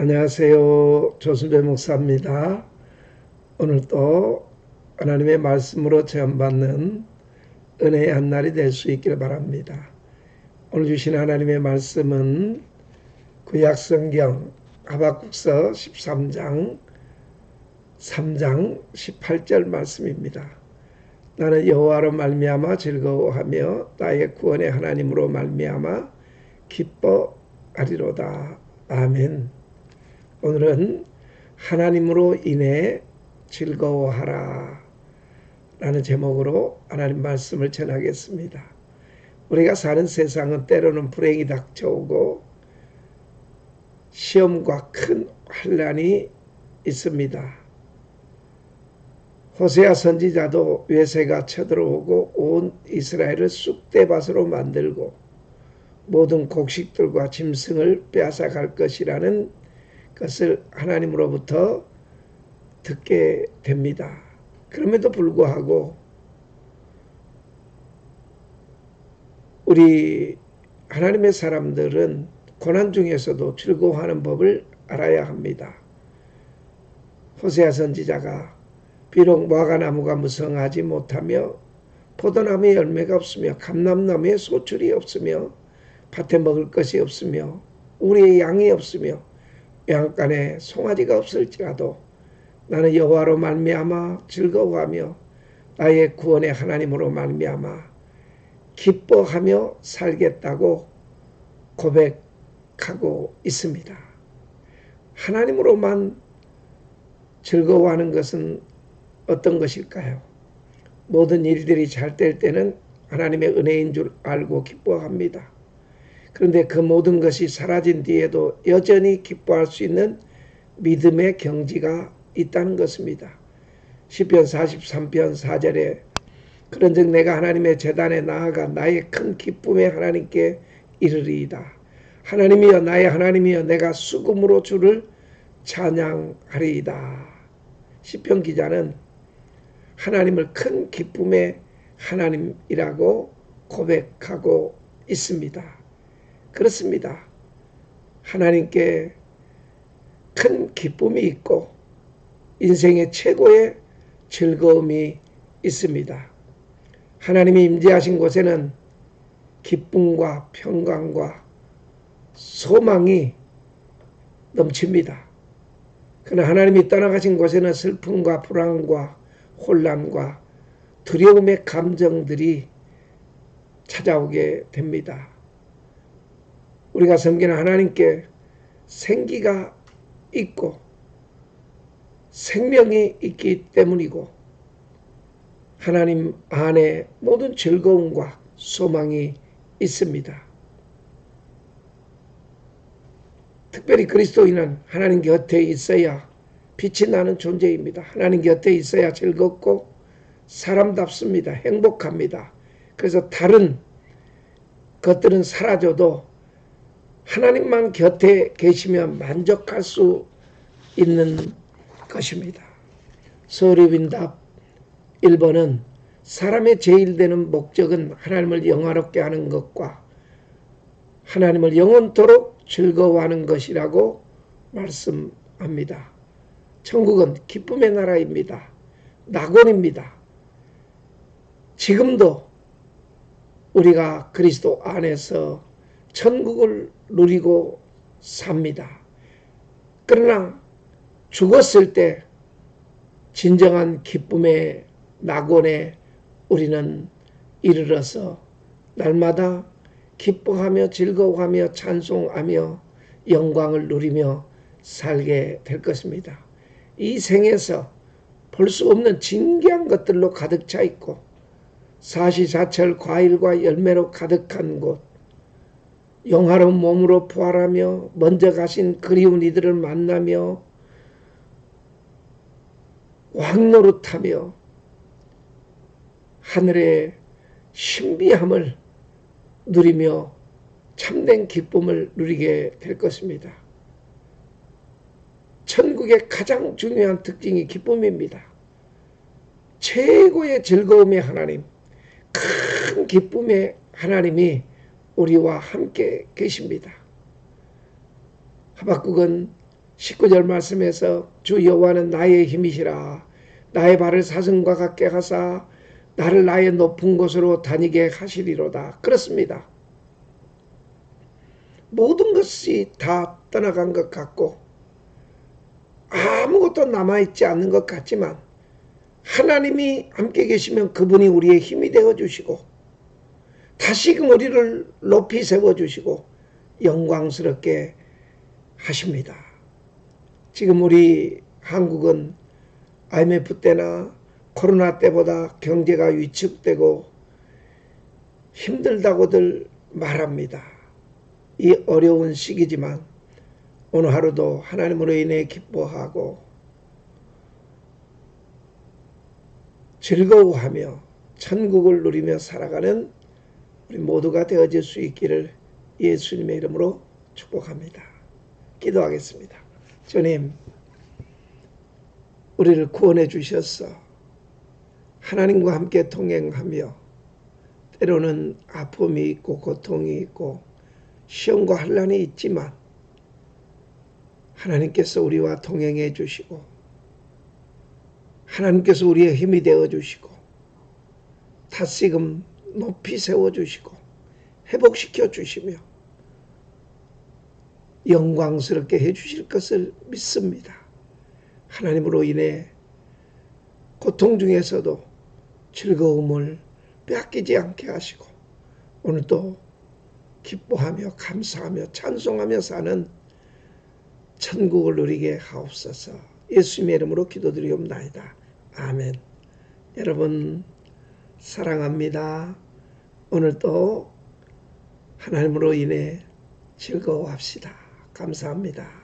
안녕하세요. 조순배 목사입니다. 오늘 또 하나님의 말씀으로 체험받는 은혜의 한 날이 될 수 있기를 바랍니다. 오늘 주신 하나님의 말씀은 구약성경 하박국서 13장 3장 18절 말씀입니다. 나는 여호와로 말미암아 즐거워하며 나의 구원의 하나님으로 말미암아 기뻐하리로다. 아멘. 오늘은 하나님으로 인해 즐거워하라 라는 제목으로 하나님 말씀을 전하겠습니다. 우리가 사는 세상은 때로는 불행이 닥쳐오고 시험과 큰 환란이 있습니다. 호세아 선지자도 외세가 쳐들어오고 온 이스라엘을 쑥대밭으로 만들고 모든 곡식들과 짐승을 빼앗아 갈 것이라는 것을 하나님으로부터 듣게 됩니다. 그럼에도 불구하고 우리 하나님의 사람들은 고난 중에서도 즐거워하는 법을 알아야 합니다. 호세아 선지자가 비록 무화과나무가 무성하지 못하며 포도나무에 열매가 없으며 감람나무에 소출이 없으며 밭에 먹을 것이 없으며 우리의 양이 없으며 양간에 송아지가 없을지라도 나는 여호와로 말미암아 즐거워하며 나의 구원의 하나님으로 말미암아 기뻐하며 살겠다고 고백하고 있습니다. 하나님으로만 즐거워하는 것은 어떤 것일까요? 모든 일들이 잘 될 때는 하나님의 은혜인 줄 알고 기뻐합니다. 그런데 그 모든 것이 사라진 뒤에도 여전히 기뻐할 수 있는 믿음의 경지가 있다는 것입니다. 10편 43편 4절에 그런즉 내가 하나님의 재단에 나아가 나의 큰 기쁨에 하나님께 이르리이다. 하나님이여 나의 하나님이여 내가 수금으로 주를 찬양하리이다. 시편 기자는 하나님을 큰 기쁨의 하나님이라고 고백하고 있습니다. 그렇습니다. 하나님께 큰 기쁨이 있고 인생의 최고의 즐거움이 있습니다. 하나님이 임재하신 곳에는 기쁨과 평강과 소망이 넘칩니다. 그러나 하나님이 떠나가신 곳에는 슬픔과 불안과 혼란과 두려움의 감정들이 찾아오게 됩니다. 우리가 섬기는 하나님께 생기가 있고 생명이 있기 때문이고 하나님 안에 모든 즐거움과 소망이 있습니다. 특별히 그리스도인은 하나님 곁에 있어야 빛이 나는 존재입니다. 하나님 곁에 있어야 즐겁고 사람답습니다. 행복합니다. 그래서 다른 것들은 사라져도 하나님만 곁에 계시면 만족할 수 있는 것입니다. 서류빈답 1번은 사람의 제일 되는 목적은 하나님을 영화롭게 하는 것과 하나님을 영원토록 즐거워하는 것이라고 말씀합니다. 천국은 기쁨의 나라입니다. 낙원입니다. 지금도 우리가 그리스도 안에서 천국을 누리고 삽니다. 그러나 죽었을 때 진정한 기쁨의 낙원에 우리는 이르러서 날마다 기뻐하며 즐거워하며 찬송하며 영광을 누리며 살게 될 것입니다. 이 생에서 볼 수 없는 진귀한 것들로 가득 차 있고 사시사철 과일과 열매로 가득한 곳 영화로운 몸으로 부활하며 먼저 가신 그리운 이들을 만나며 왕노릇하며 하늘의 신비함을 누리며 참된 기쁨을 누리게 될 것입니다. 천국의 가장 중요한 특징이 기쁨입니다. 최고의 즐거움의 하나님, 큰 기쁨의 하나님이 우리와 함께 계십니다. 하박국은 19절 말씀에서 주 여호와는 나의 힘이시라 나의 발을 사슴과 같게 하사 나를 나의 높은 곳으로 다니게 하시리로다. 그렇습니다. 모든 것이 다 떠나간 것 같고 아무것도 남아있지 않는 것 같지만 하나님이 함께 계시면 그분이 우리의 힘이 되어 주시고 다시금 우리를 높이 세워 주시고 영광스럽게 하십니다. 지금 우리 한국은 IMF 때나 코로나 때보다 경제가 위축되고 힘들다고들 말합니다. 이 어려운 시기지만 오늘 하루도 하나님으로 인해 기뻐하고 즐거워하며 천국을 누리며 살아가는 우리 모두가 되어질 수 있기를 예수님의 이름으로 축복합니다. 기도하겠습니다. 주님, 우리를 구원해 주셨어. 하나님과 함께 동행하며 때로는 아픔이 있고 고통이 있고 시험과 환란이 있지만 하나님께서 우리와 동행해 주시고 하나님께서 우리의 힘이 되어 주시고 다시금 높이 세워 주시고 회복시켜 주시며 영광스럽게 해 주실 것을 믿습니다. 하나님으로 인해 고통 중에서도 즐거움을 빼앗기지 않게 하시고 오늘도 기뻐하며 감사하며 찬송하며 사는 천국을 누리게 하옵소서 예수님의 이름으로 기도드리옵나이다. 아멘. 여러분 사랑합니다. 오늘도 하나님으로 인해 즐거워합시다. 감사합니다.